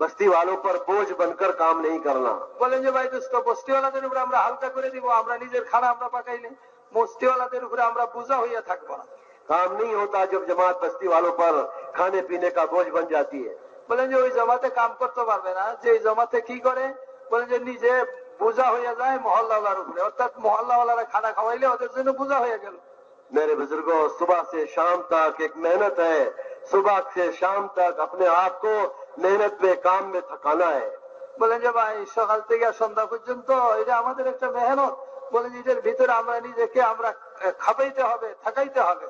बस्ती वालों पर बोझ बनकर काम नहीं करना বলেন যে ভাই দোস্ত বস্তিওয়ালাদের উপরে আমরা হালকা করে দিব আমরা নিজের খানা আমরা পাকাইলে বস্তিওয়ালাদের উপরে আমরা বোঝা হইয়া থাকবো না काम नहीं होता जब जमात बस्ती वालों पर खाने पीने का बोझ बन जाती है বলেন যে ওই জমাতে কাম করতে পারবে না যে এই জমাতে কি করে বলেন যে নিজে বোঝা হইয়া যায় মহল্লাওয়ালার উপরে অর্থাৎ মহল্লাওয়ালারা খানা খাওয়াইলে ওদের জন্য বোঝা হয়ে গেল मेरे बुजुर्गों सुबह से शाम तक एक मेहनत है सुबह से शाम तक अपने आप को मेहनत में काम में थकाना है বলেন যে ভাই সকাল থেকে সন্ধ্যা পর্যন্ত এটা আমাদের একটা মেহনত বলেন এটার ভিতরে আমরা নিজেকে আমরা আহ, খাপাইতে হবে থাকাইতে হবে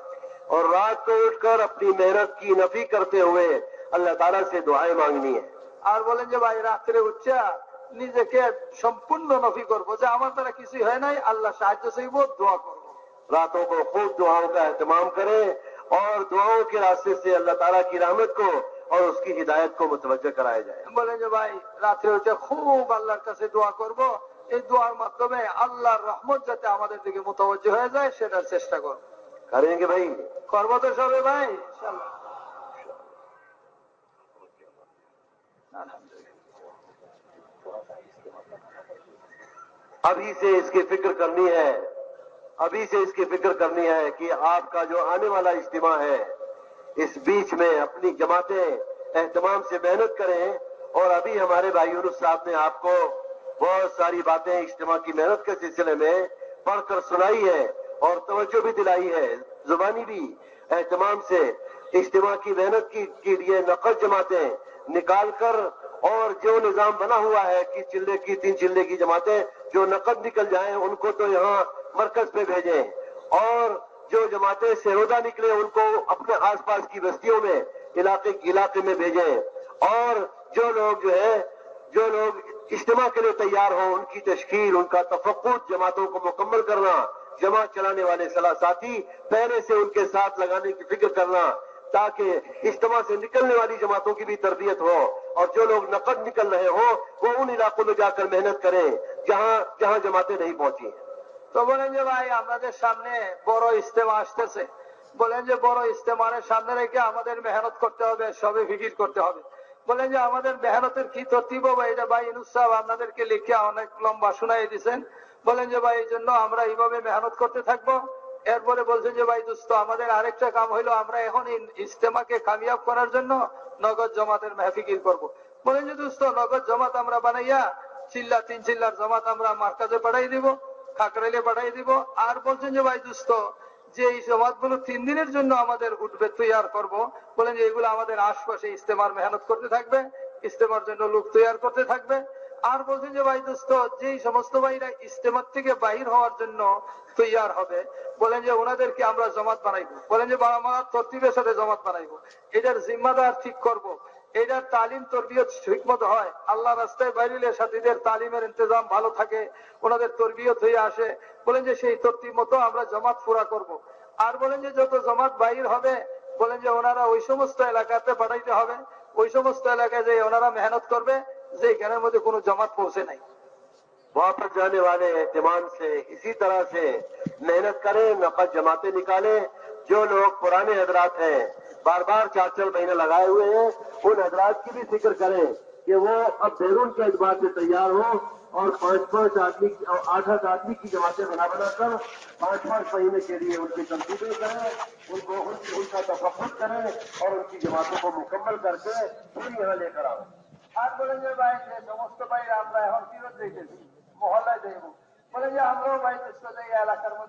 और रात को उठकर अपनी मेहनत की नफी करते हुए अल्लाह ताला से दुआएं मांगनी है আর বলেন যে ভাই রাত্রে উঠছে নিজেকে সম্পূর্ণ নফি করবো যে আমার দ্বারা কিছুই হয় নাই আল্লাহ সাহায্য চাইব দোয়া করবো रातों को खूब दुआओं का एहतमाम करें और दुआओं के रास्ते से अल्लाह ताला की रहमत को اور اس کی ہدایت کو متوجہ کرایا جائے۔ بولیں جو بھائی راتے ہوتے خوب اللہ کا سے دعا کرو اس دعا مرتبہ مطلب اللہ رحمت جاتے ہمارے متوجہ ہے جائے شیدر چیز کرو۔ کریں گے بھائی۔ کرو تو شبے بھائی ابھی سے اس کے فکر کرنی ہے ابھی سے اس کے فکر کرنی ہے کہ آپ کا جو آنے والا اجتماع ہے اس بیچ میں اپنی جماعتیں اہتمام سے محنت کریں اور ابھی ہمارے بھائی یونس صاحب نے آپ کو بہت ساری باتیں اجتماع کی محنت کے سلسلے میں پڑھ کر سنائی ہے اور توجہ بھی دلائی ہے، زبانی بھی اہتمام سے اجتماع کی محنت کی لیے نقل جماعتیں نکال کر اور جو نظام بنا ہوا ہے کہ چلے کی تین چلے کی جماعتیں جو نقد نکل جائیں ان کو تو یہاں مرکز پہ بھیجیں اور جو جماعتیں سہودا نکلے ان کو اپنے آس پاس کی بستیوں میں علاقے علاقے میں بھیجیں اور جو لوگ جو ہے، جو لوگ اجتماع کے لیے تیار ہوں، ان کی تشکیل، ان کا تفقت جماعتوں کو مکمل کرنا، جماعت چلانے والے صلاح ساتھی پہلے سے ان کے ساتھ لگانے کی فکر کرنا تاکہ اجتماع سے نکلنے والی جماعتوں کی بھی تربیت ہو اور جو لوگ نقد نکل رہے ہوں، وہ ان علاقوں میں جا کر محنت کریں جہاں جہاں جماعتیں نہیں پہنچی ہیں۔ تو بولیں گے بھائی ہمارے سامنے بورو اجتماع سے বলেন যে, বড় ইস্তেমারের সামনে রেখে আমাদের মেহনত করতে হবে, সবে ফিকির করতে হবে। বলেন যে, আমাদের মেহনতের কি তরতিব বা এটা ভাই ইনুস সাহেব আপনাদেরকে লিখে অনেক লম্বা শুনাই দিয়েছেন বলেন যে, ভাই, এই জন্য আমরা এইভাবে মেহনত করতে থাকব। এরপরে বলছেন যে, ভাই, দোস্ত, আমাদের আরেকটা কাম হইল, আমরা এখন ইস্তেমাকে কামিয়াব করার জন্য নগদ জমাতের মেহফিকির করব। বলেন যে, দোস্ত, নগদ জমাত আমরা বানাইয়া চিল্লা, তিন চিল্লার জমাত আমরা মার্কাজে পাঠাই দিব, খাকরাইলে পাঠাই দিব। আর বলছেন যে, ভাই, দোস্ত যে এই জমাতগুলো তিন দিনের জন্য আমাদের উঠবে, তৈয়ার করব। বলেন যে এগুলো আমাদের আশপাশে ইস্তেমার মেহনত করতে থাকবে, ইস্তেমার জন্য লোক তৈয়ার করতে থাকবে। আর বলছেন যে, ভাই দোস্ত, যেই সমস্ত ভাইরা ইস্তেমার থেকে বাহির হওয়ার জন্য তৈয়ার হবে, বলেন যে ওনাদেরকে আমরা জমাত বানাইবো। বলেন যে আমরা তরতিবের সাথে জমাত বানাইবো। এটার জিম্মাদার ঠিক করব। এটার তালিম তরবিয়ত ঠিক মতো হয় আল্লাহ রাস্তায় বাইরিলে সাথীদের তালিমের ইন্তজাম ভালো থাকে ওনাদের তরবিয়ত হয়ে আসে বলেন যে সেই তরতিব মতো আমরা জমাত পুরা করব। আর বলেন যে যত জমাত বাহির হবে বলেন যে ওনারা ওই সমস্ত এলাকাতে পাঠাইতে হবে ওই সমস্ত এলাকায় যে ওনারা মেহনত করবে যে এখানের মধ্যে কোনো জমাত পৌঁছে নাই वापस जाने वाले एहतमाम से इसी तरह से मेहनत करें नकद जमाते निकालें जो लोग पुराने हजरात हैं बार बार चार चार महीने लगाए हुए हैं ان حضرات کی بھی فکر کریں کہ وہ اب بیرون کے اعتبار سے تیار ہوں اور پانچ پانچ آدمی آٹھ آٹھ آدمی کی جماعتیں بنا بنا کر پانچ پانچ مہینے کے لیے ان کی تنقید کریں، ان کو ان کا تفقت کریں اور ان کی جماعتوں کو مکمل کر کے پھر یہاں لے کر آؤں۔ آپ بولیں گے بھائی نمست بھائی رام رائے ہم سیرت دیکھے محلہ دے وہ۔ بولیں گے ہم لوگ بھائی کر کو کرم۔